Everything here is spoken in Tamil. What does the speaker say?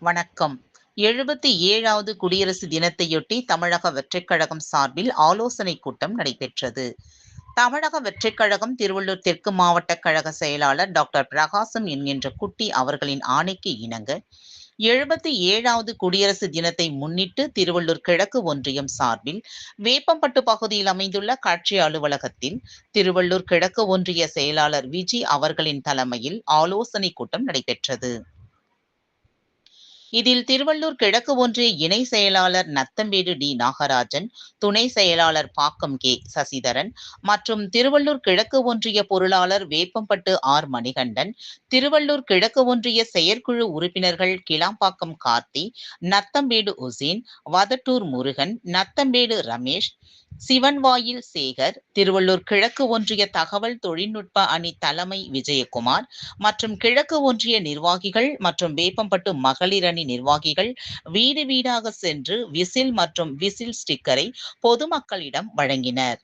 வணக்கம். எழுபத்தி ஏழாவது குடியரசு தினத்தையொட்டி தமிழக வெற்றிக்கழகம் சார்பில் ஆலோசனைக் கூட்டம் நடைபெற்றது. தமிழக வெற்றிக்கழகம் திருவள்ளூர் தெற்கு மாவட்ட கழக செயலாளர் டாக்டர் பிரகாசம் என்கின்ற குட்டி அவர்களின் ஆணைக்கு இணங்க எழுபத்தி ஏழாவது குடியரசு தினத்தை முன்னிட்டு திருவள்ளூர் கிழக்கு ஒன்றியம் சார்பில் வேப்பம்பட்டு பகுதியில் அமைந்துள்ள கட்சி அலுவலகத்தில் திருவள்ளூர் கிழக்கு ஒன்றிய செயலாளர் விஜி அவர்களின் தலைமையில் ஆலோசனை கூட்டம் நடைபெற்றது. இதில் திருவள்ளூர் கிழக்கு ஒன்றிய இணை செயலாளர் நத்தம்பேடு டி நாகராஜன் துணை செயலாளர் பாக்கம் கே சசிதரன் மற்றும் திருவள்ளூர் கிழக்கு ஒன்றிய பொருளாளர் வேப்பம்பட்டு ஆர் மணிகண்டன் திருவள்ளூர் கிழக்கு ஒன்றிய செயற்குழு உறுப்பினர்கள் கிளாம்பாக்கம் கார்த்தி நத்தம்பேடு உசேன் வதட்டூர் முருகன் நத்தம்பேடு ரமேஷ் சிவன்வாயில் சேகர் திருவள்ளூர் கிழக்கு ஒன்றிய தகவல் தொழில்நுட்ப அணி தலைமை விஜயகுமார் மற்றும் கிழக்கு ஒன்றிய நிர்வாகிகள் மற்றும் வேப்பம்பட்டு மகளிர் அணி நிர்வாகிகள் வீடு வீடாக சென்று விசில் மற்றும் விசில் ஸ்டிக்கரை பொதுமக்களிடம் வழங்கினர்.